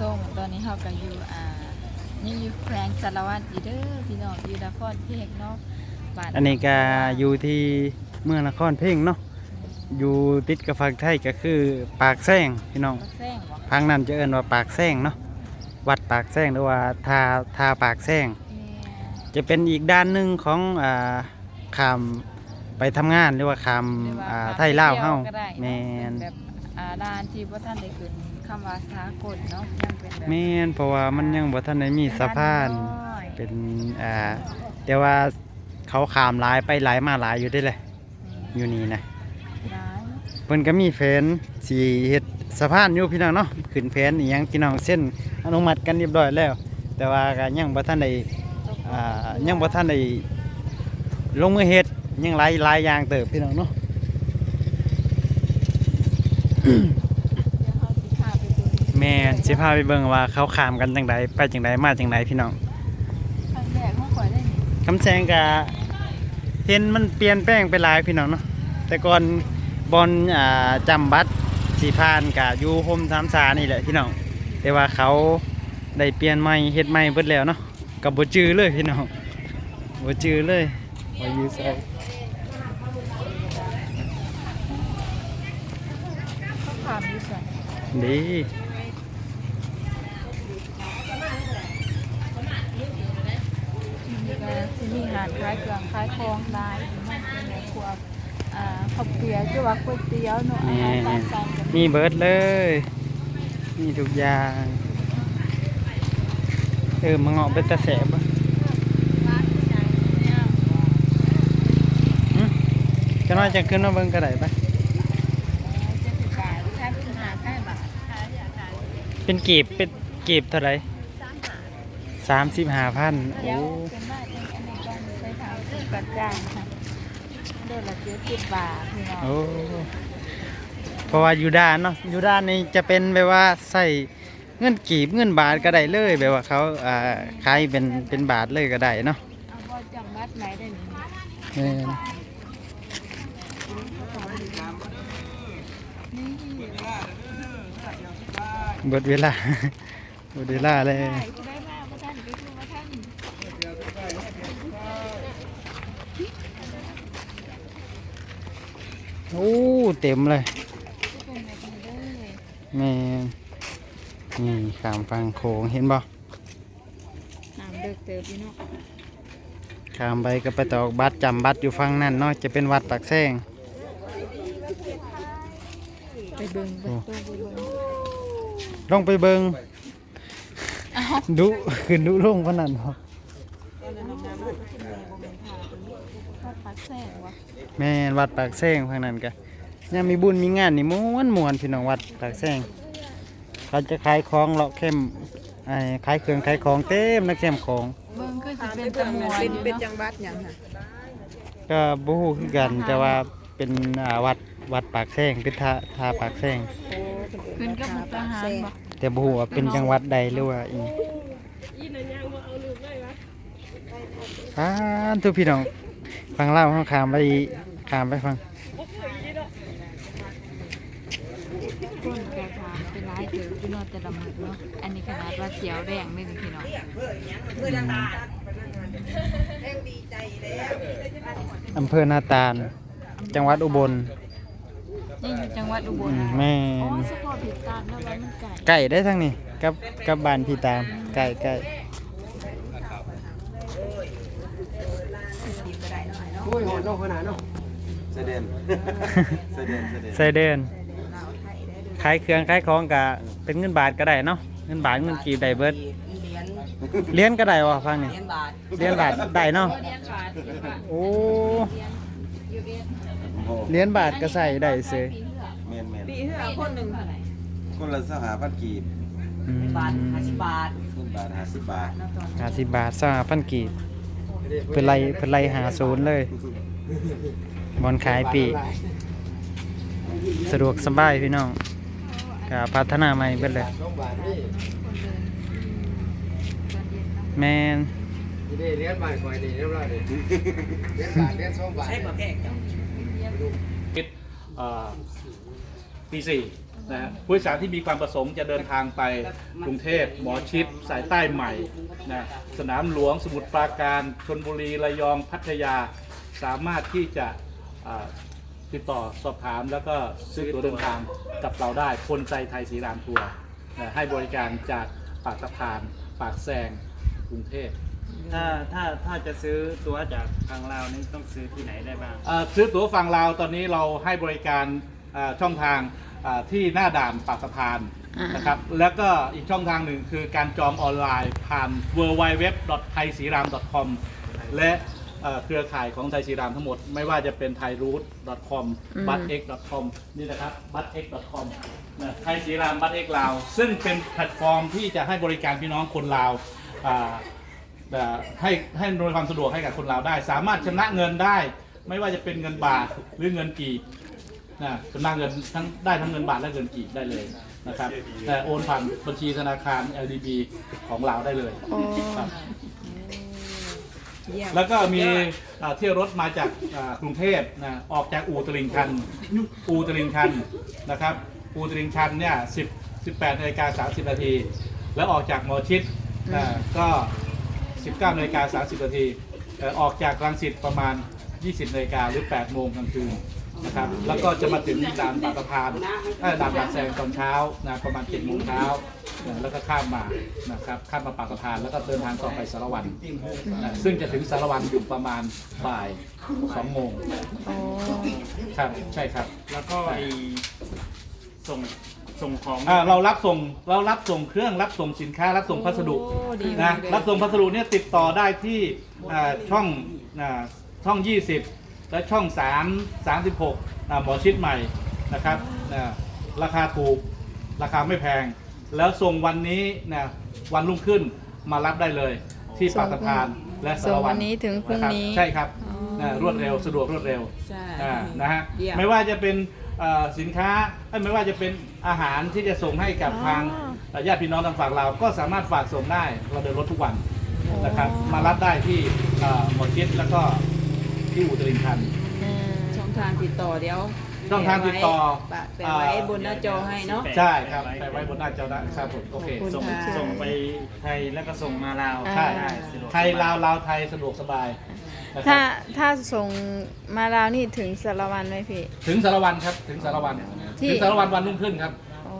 ส้มตอนนี้เฮาก็อยู่อ่านี่อยู่แขวงสารวัตรอีเด้อพี่น้องอยู่นครเพกเนาะบ้านอันนี้ก็อยู่ที่เมืองนครเพ่งเนาะอยู่ติดกับฝั่งไทยก็คือปากแซงพี่น้องบักแซงบ่ทางนั้นจะเอิ้นว่าปากแซงเนาะวัดปากแซงหรือว่าทาทาปากแซงแม่จะเป็นอีกด้านหนึ่งของอ่าขามไปทำงานหรือว่าขามหรือว่าอ่าพไทยลาวเฮาก็ได้แมเนาะเป็นนแบบอ่าด้านที่บ่ทันได้ขึ้น คำว่าสากลเนาะยังเป็นแบบแม่นเพราะว่ามันยังบ่ทันได้มีสะพานเป็เป็นนอ่าแต่ว่าเขาขามหลายไปหลายมาหลายอยู่ได้เลยอยู่นี่นะร้านเพิ่นก็มีแผนสิเฮ็ดสะพานอยู่พี่น้องเนาะขึ้นแผนอีหยังพี่น้องเส้นอนุมัติกันเรียบร้อยแล้ว แต่ว่าก็ยังบ่ทันได้อ่ายังบ่ทันได้ลงมือเฮ็ดยังหลายหลายอย่างเติบพี่น้องเนาะ แม่นสิพาไปเบิ่งว่าเขาขามกันจังไดไปจังไดมาจังไดพี่น้องครั้งแรกเฮาข่อยได้นี่คำแซงก็เห็นมันเปลี่ยนแปลงไปหลายพี่น้องเนาะแต่ก่อนบอลอ่าจำบัตรสีพานกับยูโฮมสามสานี่แหละพี่น้องแต่ว่าเขาได้เปลี่ยนใหม่เฮ็ดใหม่เบิดแล้วเนาะกับบ่จือเลยพี่น้องบ่จือเลยว่าอยู่ไสเขาถามอยู่ซั่นดี นี่ก็สิ มีหารขายเครื่องขายของได้มันเป็นแบบพวกอ่าข้าวเปียกหรือว่าก๋วยเตี๋ยวเนาะอาหารตามสั่งก็มีเบิร์ดเลย มีทุกอย่างเออมาเงาะเป็นตะแสบจะน้อยจะขึ้นมาเบิ่งก็ได้ปะเป็นกีบเป็นกีบเท่าไหรสามสิบห้าพันโอ้ามเป็นปัจจัยค่ะโดนละเจ็ดสิบบาทพี่น้องโอ้เพราะว่าอยู่ด้านเนาะอยู่ด้านนี้จะเป็นแบบว่าใส่เงินกีบเงินบาทก็ได้เลยแบบว่าเขาอ่าขายเป็นเป็นบาทเลยก็ได้เนาะเอาบ่จำบัดไหนได้นี่แม่นนี่เบิดเวลาเบิดเวลาเลย ได้ได้มาบ่ทันไปคือบ่ทัน โอ้เต็มเลยเป็นแบบนี้เด้อแม่นนี่ขามฟังโขงเห็นบ่น้ำเด็กเติบพี่น้องขามไปก็ไปตอกบัตรจำบัตรอยู่ฝั่งนั้นเนาะจะเป็นวัดปากแซงไปเบิ่งเบิ่งตัวไปเบิ่งลองไปเบิงอ้าวดุขึ้นดุลงพนันบ่ทอ ดปักแซงวะแม่นวัดปากแซงฝั่งนั้นก็ยังมีบุญมีงานนี่ม่วนม่วนพี่น้องวัดปากแซงเขาจะขายของเลาะเข้มไอ้ขายเครื่องขายของเต็มนักแคมของเบิ่งคือสิเป็นตะมวนเป็นอยู่เป็นเนาะจังหวัดหยังค่ะก็บ่ฮู้คือกันแต่ว่าเป็นอ่าวัดวัดปากแซงเป็นท่าท่าปากแซงขึ้นกับมุกทหารบ่แต่บ่ฮู้ว่าเป็นจังหวัดใดหรือว่าอีอ่าทุกพี่น้อง ฟังเล่าวเฮาข้ามไปข้ามไปฟังคนกระถามเป็นหลายเติบพี่น้องแต่ละมื้อเนาะ อันนี้ขนาดว่าเจียวแดงเลยนี่พี่น้องอำเภอนาตาล จังหวัดอุบลนี่อยู่จังหวัดอุบอืลมนะแม่อ๋อนเฉพาะผิดตามแล้วว่ามันไก่ไก่ได้ทั้งนี้กับกับบ้านพี่ตามไก่ไก่ โอ้ยหอนนอกขนาดเนาะเสด็จเสด็จเสด็จใส่เดินขายเครื่องขายของกะเป็นเงินบาทก็ได้เนาะเงินบาทเงินกีบได้เบิดเหรียญเหรียญก็ได้วะฟังนี่เหรียญบาทเหรียญบาทได้เนาะเรียนบาทเรียนบาทโอ้อยู่เรียนโอ้เหรียญบาทก็ใส่ได้เสยเมนเมนปีเหือคนหนึ่งคนละสหพันกีบอืมบาทห้าสิบบาทเงินบาทห้าสิบบาท ห้าสิบบาทสามพันกีบเพิ่นไล่เพิ่นไล่หาศูนย์เลย บอลขายปีกสะดวกสบายพี่น้องก็พัฒนาใหม่เบิดเลยคนเดินตอนเย็นเนาะแมนนี่เลี้ยนบาทคอยดีเรียบร้อยเลยเลี้ยนบาทเลี้ยนสองบาทใช่ประเภทจังเอ่อปีสี่อนะฮะผู้โดยสารที่มีความประสงค์จะเดินทางไปกรุงเทพหมอชิดสายใต้ใหม่นะสนามหลวงสมุทรปราการชนบุรีระยองพัทยา สามารถที่จะอ่าติดต่อสอบถามแล้วก็ซื้อตั๋วเดินทางกับเราได้คนใจไทยสีรามทัวร์นะให้บริการจากปากตะพานปากแซงกรุงเทพถ้าถ้าถ้าจะซื้อตัวจากทางเราวนี่ต้องซื้อที่ไหนได้บ้างเอ่อซื้อตั๋วฝั่งลาวตอนนี้เราให้บริการเอ่อช่องทางเอ่อที่หน้าด่านปากสะพานอ่านนะครับแล้วก็อีกช่องทางหนึ่งคือการจองออนไลน์ผ่าน w w w t h a i s i r a m c o m และ เอ่อเครือข่ายของไทยสีรามทั้งหมด ไม่ว่าจะเป็น thairoot.com อืม b u t x com นี่นะครับ b u t x com นะไทยสีรามบัตเอ็กลาว ซึ่งเป็นแพลตฟอร์มที่จะให้บริการพี่น้องคนลาวอ่าเอ่อให้ให้อำนวยความสะดวกให้กับคนเราวได้ สามารถชำระเงินได้ ไม่ว่าจะเป็นเงินบาทหรือเงินกีบนะชำระเงินทั้งได้ทั้งเงินบาทและเงินกีบได้เลยนะครับแต่โอนผ่านบัญชีธนาคาร LDB ของเราวได้เลยโอ้ครับ เยี่ยมแล้วก็มีเอ่อเที่ยวรถมาจากอ่ากรุงเทพนะออกจากอู่ตลิงชันอู่ตลิงชันนะครับอู่ตลิงชันเนี่ย10 18นาฬิกา30นาทีแล้วออกจากหมอชิดนะก็ 19นาฬิกา30นาทีเอ่อออกจากรังสิตประมาณ 20นาฬิกาหรือ8โมงกลางคืน นะครับแล้วก็จะมาถึงด่านปากสะพานเอ่อด่านปากแซงตอนเช้านะประมาณ7โมงเช้านะแล้วก็ข้ามมานะครับข้ามมาปากสะพานแล้วก็เดินทางต่อไปสารวันนะซึ่งจะถึงสารวันอยู่ประมาณบ่าย2โมงโอ้ครับใช่ครับ แล้วก็ไอส่งส่งของอ่าเรารับส่งเรารับส่งเครื่องรับส่งสินค้ารับส่งพัสดุโอ้ดีมานะกเลย รับส่งพัสดุเนี่ยติดต่อได้ที่อ่าช่องอ่าช่อง 20 และช่อง 3 36อ่าหมอชิดใหม่นะครับนะราคาถูกราคาไม่แพง แล้วส่งวันนี้นะวันรุ่งขึ้นมารับได้เลยที่ปากสะพานและสาส่รงวัวันนนี้ถึงพรุ่งนะครับนี้ใช่ครับอ๋อ นะรวดเร็วสะดวกรวดเร็ว ใช่ อ่านะฮะเยี่ยม ไม่ว่าจะเป็นเอ่อสินค้าเอ้ยไม่ว่าจะเป็นอาหารที่จะส่งให้กับอ๋อ ทางเอ่อญาติพี่น้องทางฝั่งเราวก็สามารถฝากส่งได้เราเดินรถทุกวันนะครับอ๋อมารับได้ที่เอ่อหมอชิดแล้วก็ ที่อู่ตลิงชันอืมช่องทางติดต่อเดี๋ยวช่องทางติดต่อ แปะแปะไว้บนหน้าจอให้เนาะ ใช่ครับไปไว้บนหน้าจอได้ครับผมโอเคขอบคุณ ส่งค่ะส่งไปไทยแล้วก็ส่งมาลาวใช่ ได้สะดวกไทยลาวลาวไทยสะดวกสบายนะคถ้ารับถ้าส่งมาลาวนี่ถึงสารวันไหมพี่ ถึงสารวันครับถึงสารวันที่ ถึงสารวันวันรุ่งขึ้นครับโอ้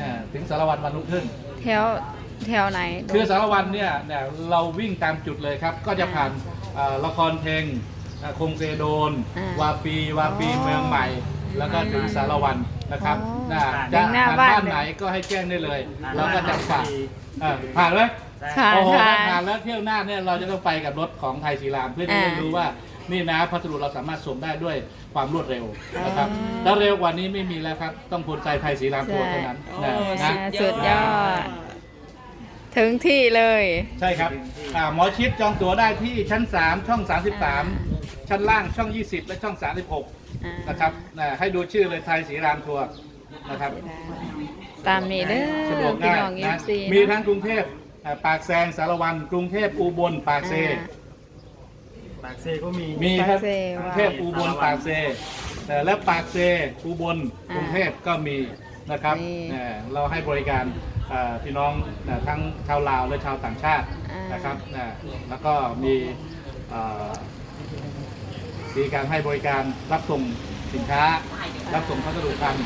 อ่าถึงสารวันวันรุ่งขึ้น แถวแถวไหน คือสารวันเนี่ยเนี่ยเราวิ่งตามจุดเลยครับ ก็จะผ่านเอ่อละครเพลง อ่าคงเซโดน อ่าวาปีวาปีอ๋อเมืองใหม่ แล้วก็ถึงสารวันนะครับอ๋อนะถึจะงหน้าผ่านบ้านบ้านเลย ไหนก็ให้แจ้งได้เลยอ่เราก็จะฝากดีเอ่อผ่านไหม ค่ะ โอ้โหค่ะถ้าผ่านแล้วเที่ยวหน้าเนี่ยเราจะต้องไปกับรถของไทยศรีรามเพื่อที่อ่าจะรู้ว่านี่นะพัสดุเราสามารถส่งได้ด้วยความรวดเร็วนะครับอ๋อแล้วเร็วกว่านี้ไม่มีแล้วครับ ต้องพลใจไทยศรีรามทัวร์เท่านั้นโอ้นะสุนะดสุดยอด ถึงที่เลยใช่ครับอ่าหมอชิดจองตั๋วได้ที่ชั้น 3 ช่อง 33 ชั้นล่างช่อง 20 และช่อง 36อ่านะครับนะให้ดูชื่อเลยไทยศรีรามทัวร์นะครับ ตามนี้เด้สะดอวกพี่ง่ายน้องเอนะฟซีมีทั้งกรุงเทพอ่าปากแซงสารวัน กรุงเทพอุบลปากเซ ปากเซก็มี มีครับปากเซกรุงเทพอุบลปากเซแต่และปากเซอุบลกรุงเทพก็มีนะครับนี่ เอ่อเราให้บริการเอ่อพี่น้องเอ่อทั้งชาวลาวและชาวต่างชาติอ่าน นะครับนะแล้วก็มีเอ่อมีการให้บริการรับส่งสินค้า รับส่งพัสดุพัน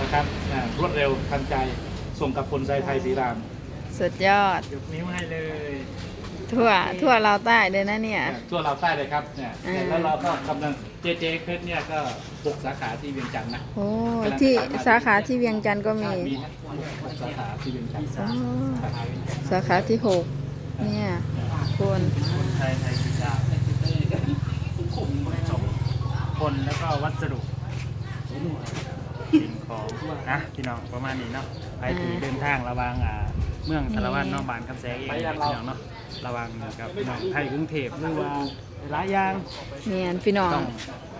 นะครับนะรวดเร็วทันใจส่งกับคนใจไทยสีรามสุดยอด ยกนิ้วให้เลย ทั่วทั่วเราวใต้เลยนะเนี่ย ทั่วเราวใต้เลยครับเนี่ยอ่า แล้วเราก็กำลัง เจเจเพชรเนี่ยก็ปกสาขาที่เวียงจันทร์นะโอ้ที่สาขาที่เวียงจันทร์ก็มี มีทั้งหกสาขาที่เวียงจันทร์อ๋อ สาขาที่หกเนี่ยคุณคนไทยไทยสีดาวส่งคนแล้วก็วัสดุสิ่งของนะพี่น้องประมาณนี้เนาะไปที่เดินทางระหวังอ่าเมืองสารวัตรเน้องบานคำแสงเองพี่น้องเนาะระหวังกับพี่น้องไทยกรุงเทพหรือว่า หลายอย่างเนี่ยพี่น้องต้อง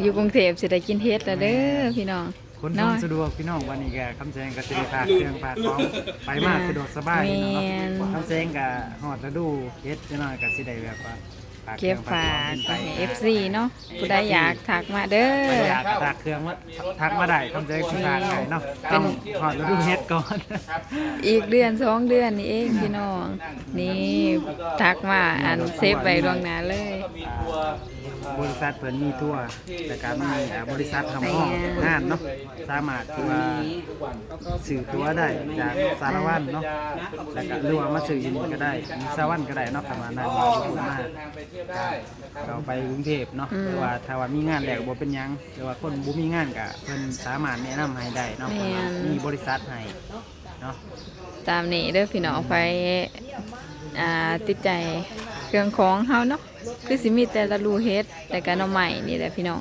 อยู่กรุงเทพสิได้กินเฮ็ดแล้วเด้อพี่น้องคนน้อยทำสะดวกพี่น้องวันนี้แกคำแสงกับสิริพาเครื่องพาของไปมาสะดวกสบายพี่น้องเนาะแม่นคำแสงกับหอดระดูเฮ็ดจะน้อยกับสิได้แบบว่าไป เก็บฝากไปให้ FC เนาะผู้ใดอยากทักมาเด้ไปออยากทักเครื่องว่าทักมาได้ทำใจสิทางไหนเนาะต้องถอดฤดูเฮ็ดก่อนอีกเดือนสองเดือนนี่เองพี่น้อง นี่ทักมาอันเซฟไว้ล่วงหน้าเลยก็มีตัวเอ่อ บริษัทเพิ่นมีทั่วแต่ก็มีอ่าบริษัททำห้องงานเนาะสามารถที่ว่าสื่อตัวได้จากสารวัตรเนาะแล้วก็หรือว่ามาสื่ออยู่นี่ก็ได้มีสารวัตรก็ได้เนาะประมาณนั้นมาพูดมาเดินทางไปเราไปกรุงเทพเนาะหรือว่าถ้าว่ามีงานแล้วบ่เป็นหยังหรือว่าคนบ่มีงานก็เพิ่นสามารถแนะนำให้ได้เนาะเพราะว่ามีบริษัทให้เนาะ ตามนี้เด้อพี่น้องไปอ่าติดใจเครื่องของเฮาเนาะ คือสิมีแต่ละรูเฮ็ดแต่ก็หน้อใหม่นี่แหละพี่น้อง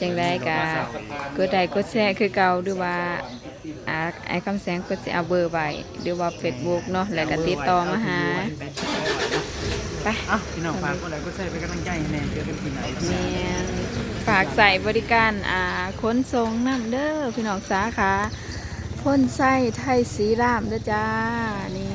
จังไดก็กดไลค์กดแชร์คือเก่าหรือว่าอ่าไอ้คำแสงก็สิเอาเบอร์ไว้หรือว่า Facebook เนาะแล้วก็ติดต่อมาหาไปเอ้าพี่น้องฝากกดไลค์กดแชร์เป็นกำลังใจให้แน่เจอกันที่ไหนแม่นฝากใส่บริการอ่าขนส่งน้ำเด้อพี่น้องสาขาพ่นไส้ไทยสีรามเด้อจ้านี่